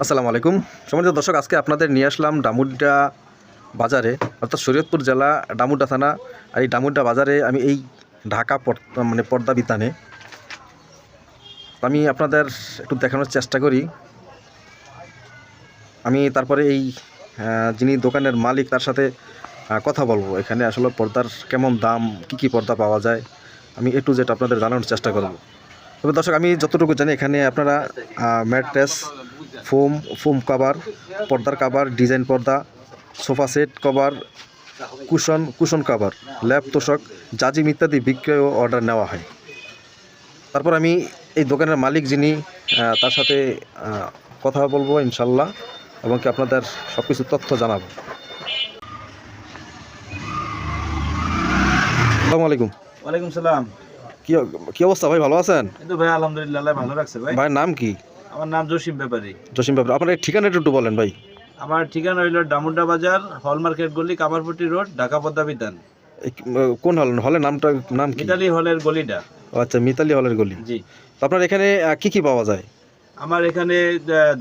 আসসালামু আলাইকুম। সম্মানিত দর্শক, আজকে আপনাদের নিয়ে আসলাম ডামুড্ডা বাজারে, অর্থাৎ শরীয়তপুর জেলা ডামুড্ডা থানা। আর এই ডামুড্ডা বাজারে আমি এই ঢাকা মানে পর্দা বিতানে। আমি আপনাদের একটু দেখানোর চেষ্টা করি। আমি তারপরে এই যিনি দোকানের মালিক, তার সাথে কথা বলব। এখানে আসলে পর্দার কেমন দাম, কি কি পর্দা পাওয়া যায়, আমি একটু যেটা আপনাদের জানানোর চেষ্টা করব। তবে দর্শক, আমি যতটুকু জানি, এখানে আপনারা ম্যাট্রেস ফোম ফোম কভার পর্দার কভার ডিজাইন পর্দা sofa set cover cushion cushion cover ল্যাপ তোষক জাজিম ইত্যাদি বিক্রয় ও অর্ডার নেওয়া হয়। তারপর আমি এই দোকানের মালিক যিনি তার সাথে কথা বলব ইনশাল্লাহ এবং কি আপনাদের সব কিছু তথ্য জানাব। আসসালামু আলাইকুম। ওয়ালাইকুম সালাম। কি কি অবস্থা ভাই ভালো আছেন? ভাই আলহামদুলিল্লাহ ভালো রাখছে ভাই। ভাইয়ের নাম কি? আমার নাম জসিম ব্যাপারী। জসিম বাবু আপনার ঠিকানাটা একটু বলেন ভাই। আমার ঠিকানা হইল ডামুড্ডা বাজার হল মার্কেট গলি কামারপট্টি রোড ঢাকা পদ্মা আহ, কোন হল? হলের নামটা নাম কি? ইতালি হলের গলিটা। আচ্ছা মিতালি হলের গলি। জি। তো আপনার এখানে কি কি পাওয়া যায়? আমার এখানে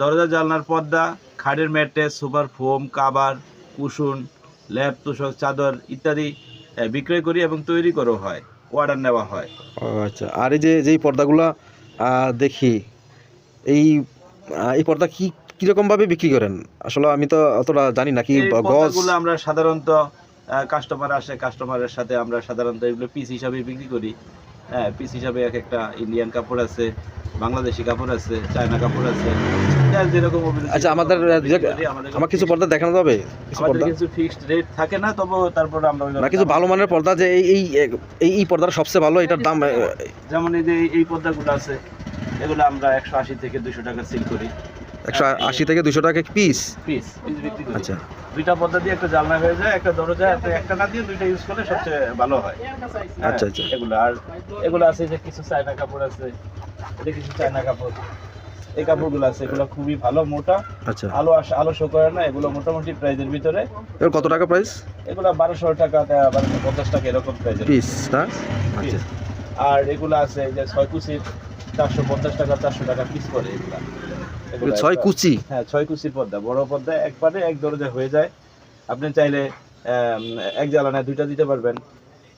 দরজা জানলার পর্দা খাটের mattress super foam cover cushion ল্যাপ তোষক চাদর ইত্যাদি বিক্রয় করি এবং তৈরি করা হয় অর্ডার নেওয়া হয়। ও আচ্ছা আর এই যে যেই পর্দাগুলো দেখি এই এই পর্দা কি কীরকমভাবে বিক্রি করেন? আসলে আমি তো অতটা জানি না কি গজ আমরা সাধারণত কাস্টমার আসে কাস্টমারের সাথে আমরা সাধারণত এগুলো পিস হিসাবে বিক্রি করি। হ্যাঁ পিস হিসাবে এক একটা ইন্ডিয়ান কাপড় আছে বাংলাদেশি কাপড় আছে চায়না কাপড় আছে যার যেরকম আচ্ছা, আমাদের, আমরা কিছু পর্দা দেখানো যাবে? কিছু পর্দা? কিছু ফিক্সড রেট থাকে না তবে তারপর আমরা না কিছু ভালো মানের পর্দা যে এই এই এই এই পর্দার সবচেয়ে ভালো এটার দাম যেমন এই যে এই পর্দাগুলো আছে এগুলো আমরা একশো আশি থেকে দুশো টাকা সেল করি। একশো আশি থেকে দুশো টাকা পিস পিস পিস বিক্রি করি। আচ্ছা। দুইটা পর্দা দিয়ে একটা জানলা হয়ে যায় একটা দরজা একটা একটা না দিয়ে দুইটা ইউজ করলে সবচেয়ে ভালো হয়। হ্যাঁ, আচ্ছা, আচ্ছা। এগুলো আর এগুলো আছে যে কিছু চায়না কাপড় আছে এটা কিছু চায়না কাপড়। এই কাপড়গুলো আছে এগুলো খুবই ভালো মোটা। আচ্ছা। আলো আস আলো শো করে না এগুলো মোটামুটি প্রাইজের ভিতরে। এবার কত টাকা প্রাইস এগুলো বারোশো টাকা বারোশো পঞ্চাশ টাকা এরকম প্রাইজের পিস না? আচ্ছা। আর এগুলো আছে যে ছয় কুচির চারশো পঞ্চাশ টাকা চারশো টাকা পিস করে এগুলা। এগুলা ছয় কুচি? হ্যাঁ ছয় কুচির পর্দা বড় পর্দা একবারে এক দরজা হয়ে যায়। আপনি চাইলে এক জ্বালানায় দুইটা দিতে পারবেন।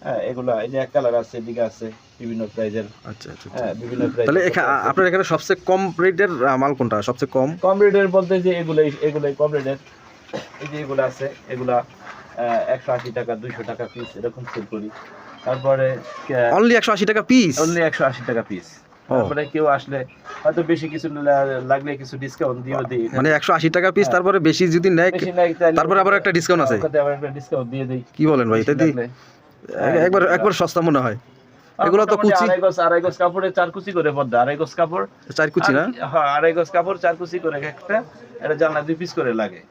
হ্যাঁ এগুলা এই যে এক কালার আছে এদিকে আছে বিভিন্ন প্রাইজের আচ্ছা আচ্ছা আচ্ছা। হ্যাঁ বিভিন্ন প্রাইজ তাহলে আপনার এখানে সবচেয়ে কম রেটের মাল কোনটা? সবচেয়ে কম? কম রেটের বলতে যে এগুলাই এগুলাই কম রেটের এই যে এগুলো আছে এগুলা একশো আশি টাকা দুইশো টাকা পিস এরকম সেল করি। তারপরে অনলি একশো আশি টাকা পিস অনলি একশো আশি টাকা পিস। তারপরে কেউ আসলে হয়তো বেশি কিছু লাগলে কিছু ডিসকাউন্ট দিয়েও দিই। মানে একশো আশি টাকা পিস হ্যাঁ। তারপরে বেশি যদি নেয় তারপরে আবার একটা discount আছে? আবার একটা ডিসকাউন্ট দিয়ে দেই। কি বলেন ভাই তাই হ্যাঁ, একবার একবার সস্তা মনে হয়। এগুলো তো কুচি আড়াই গজ আড়াই গজ কাপড়ে চার কুচি করে পর্দা আড়াই গজ কাপড়। চার কুচি না? আর- হ্যাঁ আড়াই গজ কাপড় চার কুচি করে একটা এটা জানলা দুই পিস করে লাগে।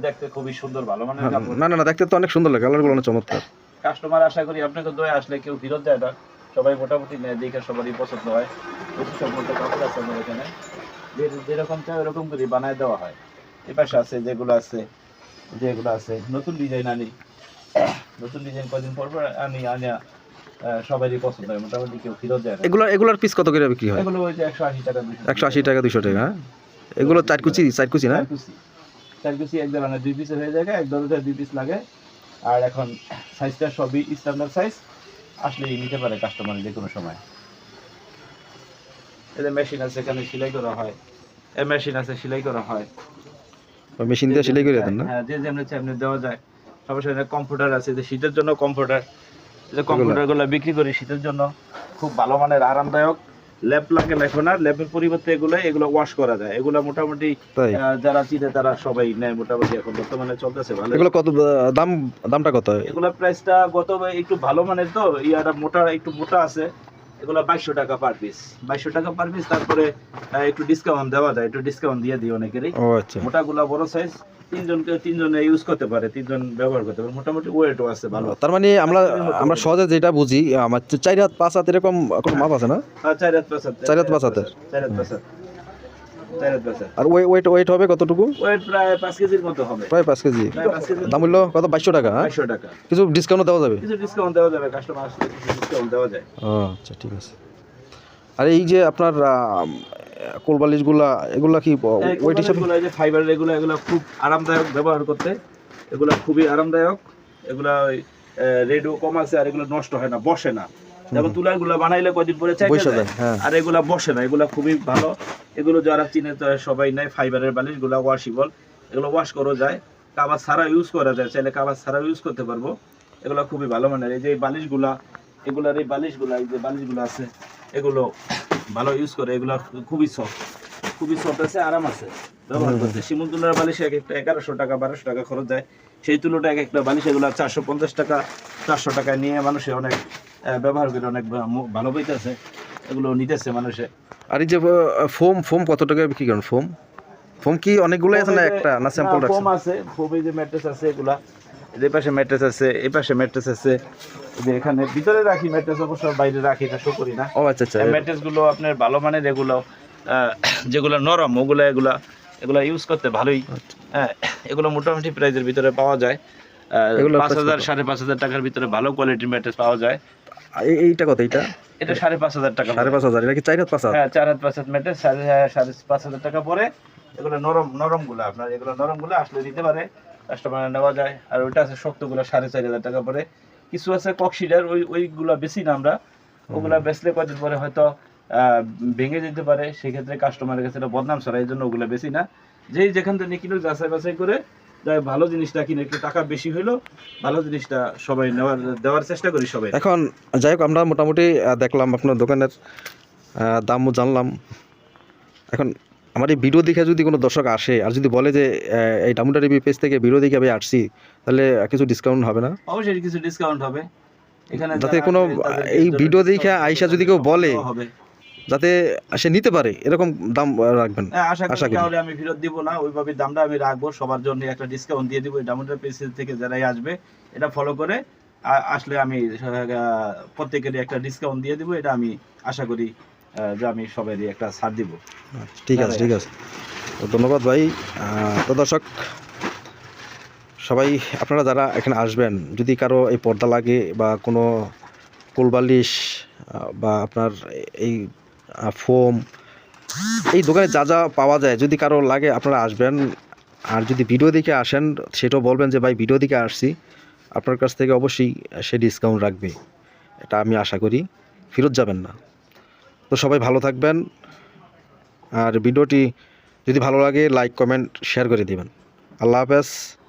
দেখতে খুবই সুন্দর ভালো হ্যাঁ, না না না দেখতে তো অনেক সুন্দর লাগে কালারগুলো অনেক চমৎকার। কাস্টমার আশা করি আপনাকে দয়ে আসলে কেউ ফেরত দেয় না। সবাই মোটামুটি নেয় দেখে সবারই পছন্দ হয়। বেশি সব মতো কাপড় আছে আমাদের এখানে। যেরকম চাই ওরকম করে বানায় দেওয়া হয়। এ পাশে আছে যেগুলো আছে যেগুলো আছে। নতুন ডিজাইন আনি। নতুন ডিজাইন কদিন পর পর আনি আনিয়া সবারই পছন্দ হয়। মোটামুটি কেউ ফেরত দেয় এগুলো এগুলোর পিস কত করে বিক্রি হয়? এগুলো ওই যে একশো আশি টাকা একশো আশি টাকা। দুশো টাকা হ্যাঁ? এগুলো চার কুচি চার কুচি না? চার কুচি। চার কুচি এক ধরনের দুই পিসে হয়ে যায়। এক ধরনের দুই পিস লাগে। আর এখন সাইজটা সবই স্ট্যান্ডার্ড সাইজ আসলেই নিতে পারে কাস্টমার যে কোনো সময় এদের মেশিন আছে এখানে সেলাই করা হয়। এ মেশিন আছে সেলাই করা হয়। মেশিন দিয়ে সেলাই করে দেন না? হ্যাঁ যে যেমন চাই এমনি দেওয়া যায়। সবার সাথে কম্পিউটার আছে যে শীতের জন্য কম্পিউটার যে কম্পিউটারগুলো বিক্রি করি শীতের জন্য। খুব ভালো মানের আরামদায়ক। ল্যাপ লাগে লেখো না ল্যাপের পরিবর্তে এগুলো এগুলো ওয়াশ করা যায়। এগুলো মোটামুটি যারা চিনে তারা সবাই নেয় মোটামুটি এখন বর্তমানে চলতেছে ভালো। এগুলো কত দাম দামটা কত? এগুলো প্রাইসটা গত একটু ভালো মানের তো ইয়াটা মোটা একটু মোটা আছে। এগুলো বাইশশো টাকা পার পিস বাইশশো টাকা পার পিস তারপরে একটু ডিসকাউন্ট দেওয়া যায় একটু ডিসকাউন্ট দিয়ে দিই অনেকেরই। আচ্ছা। মোটাগুলা বড় সাইজ তিনজনকে তিনজনে ইউজ করতে পারে তিনজন ব্যবহার করতে পারে। মোটামুটি ওয়েটও আছে ভালো। তার মানে আমরা আমরা সহজে যেটা বুঝি আমার তো চার হাত পাঁচ হাত এরকম কোনো মাপ আছে না? হ্যাঁ, চার হাত পাঁচ হাত। চার হাত পাঁচ হাতের? পাঁচ হাত চার হাত পাঁচ হাত। আর ওই ওয়েট ওয়েট হবে কতটুকু? ওয়েট প্রায় পাঁচ কেজির মতো হবে। প্রায় পাঁচ কেজি। প্রায় পাঁচ কেজির দাম মূল্য কত? বাইশশো টাকা হ্যাঁ? বাইশশো টাকা। কিছু ডিসকাউন্ট দেওয়া যাবে? কিছু ডিসকাউন্ট দেওয়া যাবে কাস্টমার আসলে কিছু ডিসকাউন্ট দেওয়া যায়। আচ্ছা ঠিক আছে। আর এই যে আপনার কোলবালিশগুলা এগুলা কি ওয়েট হিসাবে? যে ফাইবার এগুলো এগুলো খুব আরামদায়ক ব্যবহার করতে। এগুলো খুবই আরামদায়ক। এগুলা রেডিও কম আছে আর এগুলো নষ্ট হয় না বসে না। যেমন বানাইলে কদিন পরে হ্যাঁ। আর এগুলা বসে না এগুলা খুবই ভালো। এগুলো যারা চিনে সবাই নেয় ফাইবারের বালিশগুলা ওয়াশেবল এগুলো ওয়াশ করা যায়। কাবার ছাড়া ইউজ করা যায় চাইলে কাবার ছাড়া ইউজ করতে পারব। এগুলো খুবই ভালো মানের। এই যে বালিশগুলা এগুলার এই বালিশগুলা এই যে বালিশগুলো আছে এগুলো ভালো ইউজ করে এগুলো খুবই সফট খুবই সফট আছে আরাম আছে। ব্যবহার করতে। শিমুল বালিশ এক একটা এগারোশো টাকা বারোশো টাকা খরচ দেয় সেই তুলোটা এক একটা বালিশ এগুলো চারশো পঞ্চাশ টাকা চারশো টাকা নিয়ে মানুষে অনেক ব্যবহার করে অনেক ভালো বইতেছে এগুলো নিতেছে মানুষে। আর এই যে ফোম ফোম কত টাকা বিক্রি করেন? ফোম? ফোম কি অনেকগুলো আছে না একটা না স্যাম্পল ফোম রাখছেন? আছে ফোমে যে ম্যাট্রেস আছে এগুলা এই পাশে ম্যাট্রেস আছে এই পাশে ম্যাট্রেস আছে এই যে এখানে ভিতরে রাখি ম্যাট্রেস অবশ্য বাইরে রাখি এটা শো করি না। ও আচ্ছা আচ্ছা। ম্যাট্রেসগুলো আপনার ভালো মানের এগুলো যেগুলো নরম ওগুলো এগুলা এগুলো ইউজ করতে ভালোই আচ্ছা। হ্যাঁ এগুলো মোটামুটি প্রাইজের ভিতরে পাওয়া যায়। পাঁচ হাজার সাড়ে পাঁচ হাজার টাকার ভিতরে ভালো কোয়ালিটির ম্যাট্রেস পাওয়া যায়। এই- এইটা কত? এইটা? এটা সাড়ে পাঁচ হাজার টাকা সাড়ে পাঁচ হাজার। এটা কি চার হাত পাঁচ হ্যাঁ চার হাত পাঁচ হাত ম্যাট্রেস সাড়ে সাড়ে পাঁচ হাজার টাকা পরে এগুলো নরম নরমগুলো আপনার এগুলো নরমগুলো আসলে নিতে পারে কাস্টমার নেওয়া যায়। আর ওইটা আছে সাড়ে চার হাজার টাকা পরে। কিছু আছে কক্সিডার ওই ওইগুলো বেশি না আমরা। ওগুলা বেচলে কদিন পরে হয়তো আহ, ভেঙে যেতে পারে। সেক্ষেত্রে কাস্টমারের কাছে এটা বদনাম ছড়ায় এই জন্য ওগুলো বেশি না। যেই যেখান থেকে কিনো যাচাই বাছাই করে যাই ভালো জিনিসটা কিনে একটু টাকা বেশি হইল ভালো জিনিসটা সবাই নেওয়ার দেওয়ার চেষ্টা করি সবাই। এখন যাই হোক আমরা মোটামুটি দেখলাম আপনার দোকানের দামও জানলাম। এখন আমার এই ভিডিও দেখে যদি কোনো দর্শক আসে আর যদি বলে যে এই ডামুটা রিভিউ পেজ থেকে ভিডিও দেখে আমি আসছি তাহলে কিছু ডিসকাউন্ট হবে না? অবশ্যই কিছু ডিসকাউন্ট হবে। এখানে যাতে কোনো এই ভিডিও দেখে আইসা যদি কেউ বলে যাতে সে নিতে পারে এরকম দাম রাখবেন। হ্যাঁ, আশা করি। তাহলে আমি ফেরত দিব না ওইভাবে দামটা আমি রাখব সবার জন্য একটা ডিসকাউন্ট দিয়ে দিব এই ডায়মন্ডের পেজ থেকে যারাই আসবে এটা ফলো করে আসলে আমি প্রত্যেকেরই একটা ডিসকাউন্ট দিয়ে দিব এটা আমি আশা করি যে আমি সবারই একটা ছাড় দিব। ঠিক আছে ঠিক আছে। তো ধন্যবাদ ভাই। তো দর্শক সবাই আপনারা যারা এখানে আসবেন যদি কারও এই পর্দা লাগে বা কোনো কোলবালিশ বা আপনার এই ফোম। এই দোকানে যা যা পাওয়া যায়, যদি কারও লাগে আপনারা আসবেন। আর যদি ভিডিও দেখে আসেন, সেটাও বলবেন যে, ভাই, ভিডিও দেখে আসছি। আপনার কাছ থেকে অবশ্যই সে ডিসকাউন্ট রাখবে। এটা আমি আশা করি। ফেরত যাবেন না। তো সবাই ভালো থাকবেন। আর ভিডিওটি যদি ভালো লাগে লাইক কমেন্ট শেয়ার করে দেবেন। আল্লাহ হাফেজ।